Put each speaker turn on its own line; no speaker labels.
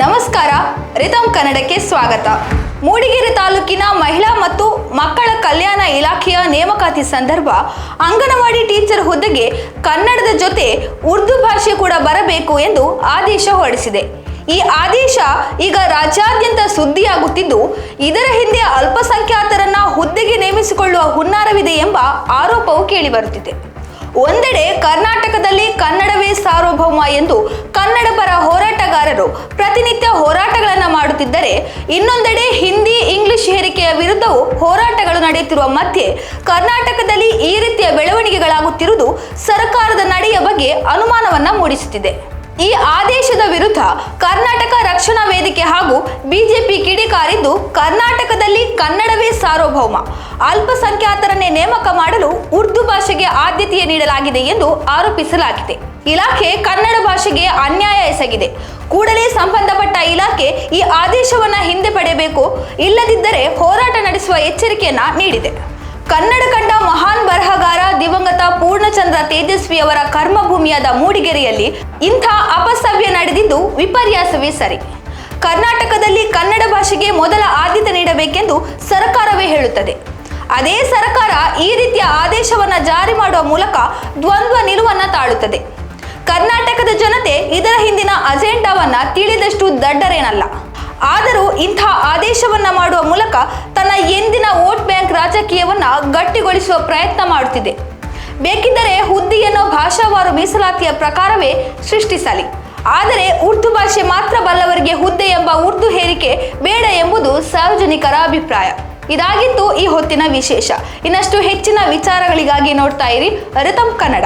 ನಮಸ್ಕಾರ ರಿತಮ್ ಕನ್ನಡಕ್ಕೆ ಸ್ವಾಗತ. ಮೂಡಿಗೆರೆ ತಾಲೂಕಿನ ಮಹಿಳಾ ಮತ್ತು ಮಕ್ಕಳ ಕಲ್ಯಾಣ ಇಲಾಖೆಯ ನೇಮಕಾತಿ ಸಂದರ್ಭ, ಅಂಗನವಾಡಿ ಟೀಚರ್ ಹುದ್ದೆಗೆ ಕನ್ನಡದ ಜೊತೆ ಉರ್ದು ಭಾಷೆ ಕೂಡ ಬರಬೇಕು ಎಂದು ಆದೇಶ ಹೊರಡಿಸಿದೆ. ಈ ಆದೇಶ ಈಗ ರಾಜ್ಯಾದ್ಯಂತ ಸುದ್ದಿಯಾಗುತ್ತಿದ್ದು, ಇದರ ಹಿಂದೆ ಅಲ್ಪಸಂಖ್ಯಾತರನ್ನ ಹುದ್ದೆಗೆ ನೇಮಿಸಿಕೊಳ್ಳುವ ಹುನ್ನಾರವಿದೆ ಎಂಬ ಆರೋಪವು ಕೇಳಿಬರುತ್ತಿದೆ. ಒಂದೆಡೆ ಕರ್ನಾಟಕದಲ್ಲಿ ಕನ್ನಡವೇ ಸಾರ್ವಭೌಮ ಎಂದು ಕನ್ನಡ ಪರ ಹೋರಾಟಗಾರರು ಪ್ರತಿನಿತ್ಯ ಹೋರಾಟಗಳನ್ನು ಮಾಡುತ್ತಿದ್ದರೆ ಇನ್ನೊಂದೆಡೆ ಹಿಂದಿ, ಇಂಗ್ಲಿಷ್ ಹೇರಿಕೆಯ ವಿರುದ್ಧವೂ ಹೋರಾಟಗಳು ನಡೆಯುತ್ತಿರುವ ಮಧ್ಯೆ ಕರ್ನಾಟಕದಲ್ಲಿ ಈ ರೀತಿಯ ಬೆಳವಣಿಗೆಗಳಾಗುತ್ತಿರುವುದು ಸರ್ಕಾರದ ನಡೆಯ ಬಗ್ಗೆ ಅನುಮಾನವನ್ನ ಮೂಡಿಸುತ್ತಿದೆ. ಈ ಆದೇಶದ ವಿರುದ್ಧ ಕರ್ನಾಟಕ ರಕ್ಷಣಾ ವೇದಿಕೆ ಹಾಗೂ ಬಿಜೆಪಿ ಕಿಡಿಕಾರಿದ್ದು ಕರ್ನಾಟಕದಲ್ಲಿ ಕನ್ನಡವೇ ಸಾರ್ವಭೌಮ. ಅಲ್ಪಸಂಖ್ಯಾತರನ್ನೇ ನೇಮಕ ಮಾಡಲು ಉರ್ದು ಭಾಷೆಗೆ ಆದ್ಯತೆಯ ನೀಡಲಾಗಿದೆ ಎಂದು ಆರೋಪಿಸಲಾಗಿದೆ. ಇಲಾಖೆ ಕನ್ನಡ ಭಾಷೆಗೆ ಅನ್ಯಾಯ ಎಸಗಿದೆ. ಕೂಡಲೇ ಸಂಬಂಧಪಟ್ಟ ಇಲಾಖೆ ಈ ಆದೇಶವನ್ನು ಹಿಂದೆ ಪಡೆಯಬೇಕು, ಇಲ್ಲದಿದ್ದರೆ ಹೋರಾಟ ನಡೆಸುವ ಎಚ್ಚರಿಕೆಯನ್ನ ನೀಡಿದೆ. ಕನ್ನಡ ಕಂಡ ಮಹಾನ್ ಬರಹಗಾರ ದಿವಂಗತ ಪೂರ್ಣಚಂದ್ರ ತೇಜಸ್ವಿ ಅವರ ಕರ್ಮಭೂಮಿಯಾದ ಮೂಡಿಗೆರೆಯಲ್ಲಿ ಇಂಥ ಅಪಸವ್ಯ ನಡೆದಿದ್ದು ವಿಪರ್ಯಾಸವೇ ಸರಿ. ಕರ್ನಾಟಕದಲ್ಲಿ ಕನ್ನಡ ಭಾಷೆಗೆ ಮೊದಲ ಆದ್ಯತೆ ನೀಡಬೇಕೆಂದು ಸರ್ಕಾರವೇ ಹೇಳುತ್ತದೆ. ಅದೇ ಸರ್ಕಾರ ಈ ರೀತಿಯ ಆದೇಶವನ್ನ ಜಾರಿ ಮಾಡುವ ಮೂಲಕ ದ್ವಂದ್ವ ನಿಲುವನ್ನ ತಾಳುತ್ತದೆ. ಕರ್ನಾಟಕದ ಜನತೆ ಇದರ ಹಿಂದಿನ ಅಜೆಂಡಾವನ್ನ ತಿಳಿದಷ್ಟು ದಡ್ಡರೇನಲ್ಲ. ಆದರೂ ಇಂಥ ಆದೇಶವನ್ನ ಮಾಡುವ ಮೂಲಕ ಎಂದಿನ ವೋಟ್ ಬ್ಯಾಂಕ್ ರಾಜಕೀಯವನ್ನ ಗಟ್ಟಿಗೊಳಿಸುವ ಪ್ರಯತ್ನ ಮಾಡುತ್ತಿದೆ. ಬೇಕಿದ್ದರೆ ಹುದ್ದೆಯನ್ನು ಭಾಷಾವಾರು ಮೀಸಲಾತಿಯ ಪ್ರಕಾರವೇ ಸೃಷ್ಟಿಸಲಿ. ಆದರೆ ಉರ್ದು ಭಾಷೆ ಮಾತ್ರ ಬಲ್ಲವರಿಗೆ ಹುದ್ದೆ ಎಂಬ ಉರ್ದು ಹೇರಿಕೆ ಬೇಡ ಎಂಬುದು ಸಾರ್ವಜನಿಕರ ಅಭಿಪ್ರಾಯ. ಇದಾಗಿತ್ತು ಈ ಹೊತ್ತಿನ ವಿಶೇಷ. ಇನ್ನಷ್ಟು ಹೆಚ್ಚಿನ ವಿಚಾರಗಳಿಗಾಗಿ ನೋಡ್ತಾ ಇರಿ ರಿತಮ್ ಕನ್ನಡ.